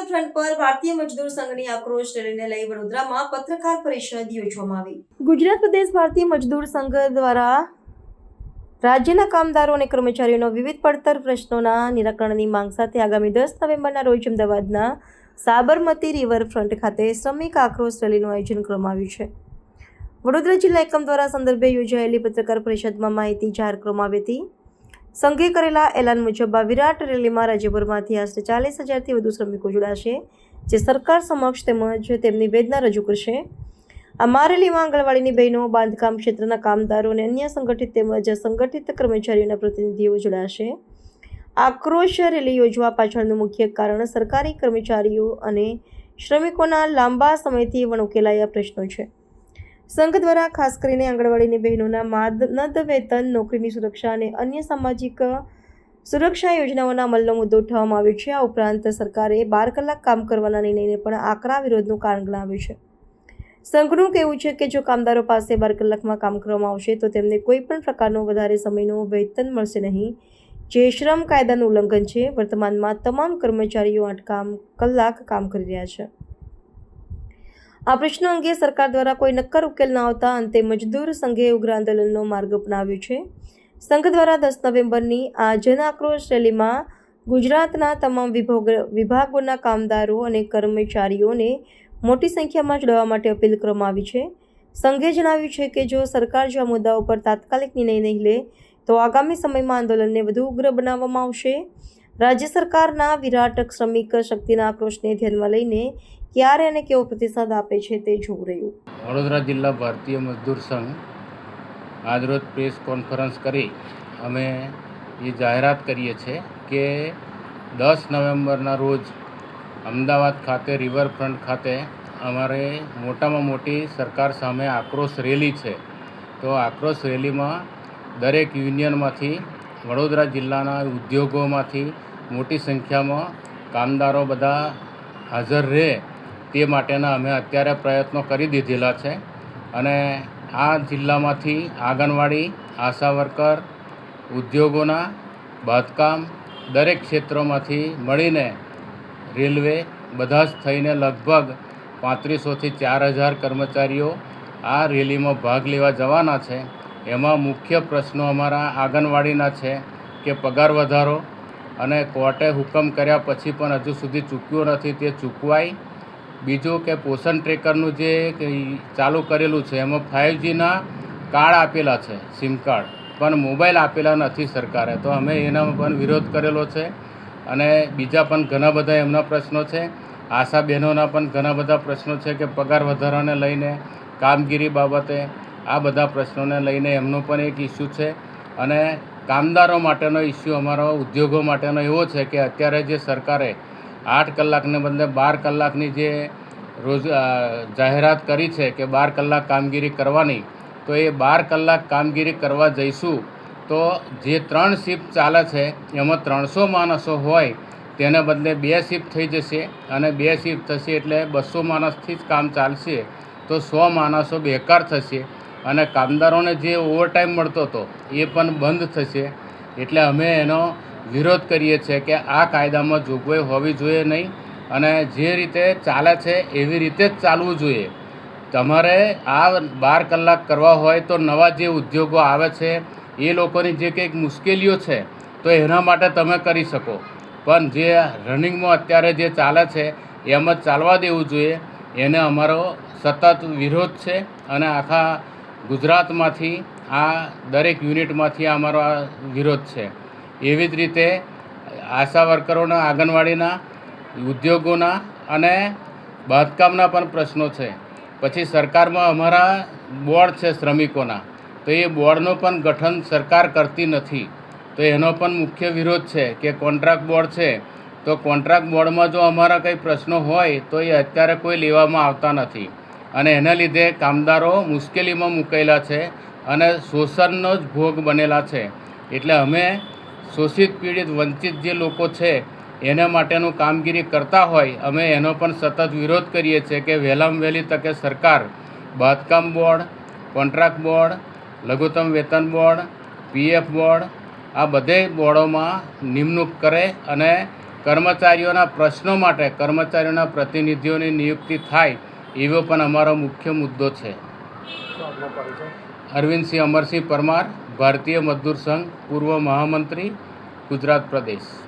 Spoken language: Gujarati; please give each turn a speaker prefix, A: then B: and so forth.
A: રિવરફ્રન્ટ પર ભારતીય મજદૂર સંઘની આક્રોશ રેલીને લઈ વડોદરામાં પત્રકાર પરિષદ યોજવામાં આવી. ગુજરાત પ્રદેશ ભારતીય મજદૂર સંઘ દ્વારા રાજ્યના કામદારો અને કર્મચારીઓના વિવિધ પડતર પ્રશ્નોના નિરાકરણની માંગ સાથે આગામી દસ નવેમ્બરના રોજ અમદાવાદના સાબરમતી રિવરફ્રન્ટ ખાતે શ્રમિક આક્રોશ રેલીનું આયોજન કરવામાં આવ્યું છે. વડોદરા જિલ્લા એકમ દ્વારા સંદર્ભે યોજાયેલી પત્રકાર પરિષદમાં માહિતી જાહેર કરવામાં આવી હતી. સંઘે કરેલા એલાન મુજબ આ વિરાટ રેલીમાં રાજ્યભરમાંથી આશરે ચાલીસ હજારથી વધુ શ્રમિકો જોડાશે, જે સરકાર સમક્ષ તેમજ તેમની વેદના રજૂ કરશે. આ મારેલીમાં આંગણવાડીની બહેનો, બાંધકામ ક્ષેત્રના કામદારો અને અન્ય સંગઠિત તેમજ સંગઠિત કર્મચારીઓના પ્રતિનિધિઓ જોડાશે. આક્રોશ રેલી યોજવા પાછળનું મુખ્ય કારણ સરકારી કર્મચારીઓ અને શ્રમિકોના લાંબા સમયથી વણુકેલાયા પ્રશ્નો છે. સંઘ દ્વારા ખાસ કરીને આંગણવાડીની બહેનોના માનદ વેતન, નોકરીની સુરક્ષા અને અન્ય સામાજિક સુરક્ષા યોજનાઓના અમલનો મુદ્દો ઉઠાવવામાં આવ્યો છે. આ ઉપરાંત સરકારે બાર કલાક કામ કરવાના નિર્ણયને પણ આકરા વિરોધનું કારણ ગણાવ્યું છે. સંઘનું કહેવું છે કે જો કામદારો પાસે બાર કલાકમાં કામ કરવામાં આવશે, તો તેમને કોઈ પણ પ્રકારનો વધારે સમયનું વેતન મળશે નહીં. જે શ્રમ કાયદાનું ઉલ્લંઘન છે, વર્તમાનમાં તમામ કર્મચારીઓ આઠ કામ કલાક કામ કરી રહ્યા છે. આ પ્રશ્નો અંગે સરકાર દ્વારા કોઈ નક્કર ઉકેલ ન આવતા અંતે મજદૂર સંઘે ઉગ્ર આંદોલનનો માર્ગ અપનાવ્યો છે. સંઘ દ્વારા દસ નવેમ્બરની આ જન આક્રોશ રેલીમાં ગુજરાતના તમામ વિભાગ, વિભાગોના કામદારો અને કર્મચારીઓને મોટી સંખ્યામાં જોડાવા માટે અપીલ કરવામાં આવી છે. સંઘે જણાવ્યું છે કે જો સરકાર જો આ મુદ્દાઓ પર તાત્કાલિક નિર્ણય નહીં લે, તો આગામી સમયમાં આંદોલનને વધુ ઉગ્ર બનાવવામાં આવશે. રાજ્ય સરકારના વિરાટ શ્રમિક શક્તિના આક્રોશને ધ્યાનમાં લઈને ક્યારે અને કેવો પ્રતિસાદ આપે છે તે જોવું રહ્યું.
B: વડોદરા જિલ્લા ભારતીય મજદૂર સંઘ આજરોજ પ્રેસ કોન્ફરન્સ કરી અમે એ જાહેરાત કરીએ છીએ કે દસ નવેમ્બરના રોજ અમદાવાદ ખાતે, રિવરફ્રન્ટ ખાતે અમારે મોટામાં મોટી સરકાર સામે આક્રોશ રેલી છે. તો આક્રોશ રેલીમાં દરેક યુનિયનમાંથી, વડોદરા જિલ્લાના ઉદ્યોગોમાંથી મોટી સંખ્યામાં કામદારો બધા હાજર રહે તે માટેના અમે અત્યારે પ્રયત્નો કરી દીધેલા છે. અને આ જિલ્લામાંથી આંગણવાડી, આશા વર્કર, ઉદ્યોગોના, બાંધકામ દરેક ક્ષેત્રોમાંથી મળીને રેલવે બધા જ થઈને લગભગ પાંત્રીસોથી ચાર હજાર કર્મચારીઓ આ રેલીમાં ભાગ લેવા જવાના છે. એમાં મુખ્ય પ્રશ્નો અમારા આંગણવાડીના છે કે પગાર વધારો અને કોર્ટે હુકમ કર્યા પછી પણ હજુ સુધી ચૂક્યો નથી. તે ચૂકવાય. બીજું કે પોષણ ટ્રેકરનું જે ચાલુ કરેલું છે, એમાં ફાઇવજીના કાર્ડ આપેલા છે, સિમ કાર્ડ. પણ મોબાઈલ આપેલા નથી સરકારે. તો અમે એનામાં પણ વિરોધ કરેલો છે અને બીજા પણ ઘણા બધા એમના પ્રશ્નો છે. આશા બહેનોના પણ ઘણા બધા પ્રશ્નો છે કે પગાર વધારાને લઈને, કામગીરી બાબતે આ બધા પ્રશ્નોને લઈને એમનો પણ એક ઇસ્યુ છે. અને કામદારો માટેનો ઇસ્યુ અમારો ઉદ્યોગો માટેનો એવો છે કે અત્યારે જે સરકારે આઠ કલાકને બદલે બાર કલાકની જે રોજ જાહેરાત કરી છે કે બાર કલાક કામગીરી કરવાની, તો એ બાર કલાક કામગીરી કરવા જઈશું, તો જે ત્રણ શિફ્ટ ચાલે છે, એમાં ત્રણસો માણસો હોય, તેને બદલે બે શિફ્ટ થઈ જશે અને બે શિફ્ટ થશે એટલે બસો માણસથી જ કામ ચાલશે, તો સો માણસો બેકાર થશે. અને કામદારોને જે ઓવરટાઈમ મળતો હતો, એ પણ બંધ થશે. એટલે અમે એનો વિરોધ કરીએ છીએ કે આ કાયદામાં જોગવાઈ હોવી જોઈએ નહીં અને જે રીતે ચાલે છે એવી રીતે જ ચાલવું જોઈએ. તમારે આ બાર કલાક કરવા હોય તો નવા જે ઉદ્યોગો આવે છે, એ લોકોની જે કંઈક મુશ્કેલીઓ છે, તો એના માટે તમે કરી શકો. પણ જે રનિંગમાં અત્યારે જે ચાલે છે, એમ જ ચાલવા દેવું જોઈએ. એને અમારો સતત વિરોધ છે અને આખા ગુજરાતમાંથી આ દરેક યુનિટમાંથી અમારો આ વિરોધ છે. એવી જ રીતે આશા વર્કરોના, આંગણવાડીના, ઉદ્યોગોના અને બાંધકામના પણ પ્રશ્નો છે. પછી સરકારમાં અમારા બોર્ડ છે શ્રમિકોના. તો એ બોર્ડનું પણ ગઠન સરકાર કરતી નથી. તો એનો પણ મુખ્ય વિરોધ છે કે કોન્ટ્રાક્ટ બોર્ડ છે. તો કોન્ટ્રાક્ટ બોર્ડમાં જો અમારા કંઈ પ્રશ્નો હોય તો એ અત્યારે કોઈ લેવામાં આવતા નથી. અને એના લીધે કામદારો મુશ્કેલીમાં મુકાયેલા છે અને શોષણનો જ ભોગ બનેલા છે. એટલે અમે શોષિત પીડિત વંચિત જે લોકો છે, એના માટેનું કામગીરી કરતા હોય, અમે એનો પણ સતત વિરોધ કરીએ છીએ કે વહેલામાં વહેલી તકે સરકાર, બાંધકામ બોર્ડ, કોન્ટ્રાક્ટ બોર્ડ, લઘુત્તમ વેતન બોર્ડ, પીએફ બોર્ડ, આ બધે બોર્ડોમાં નિમણૂક કરે અને કર્મચારીઓના પ્રશ્નો માટે કર્મચારીઓના પ્રતિનિધિઓની નિયુક્તિ થાય એવો પણ અમારો મુખ્ય મુદ્દો છે. અરવિંદસિંહ અમરસિંહ પરમાર, ભારતીય મજદૂર સંઘ, પૂર્વ મહામંત્રી, ગુજરાત પ્રદેશ.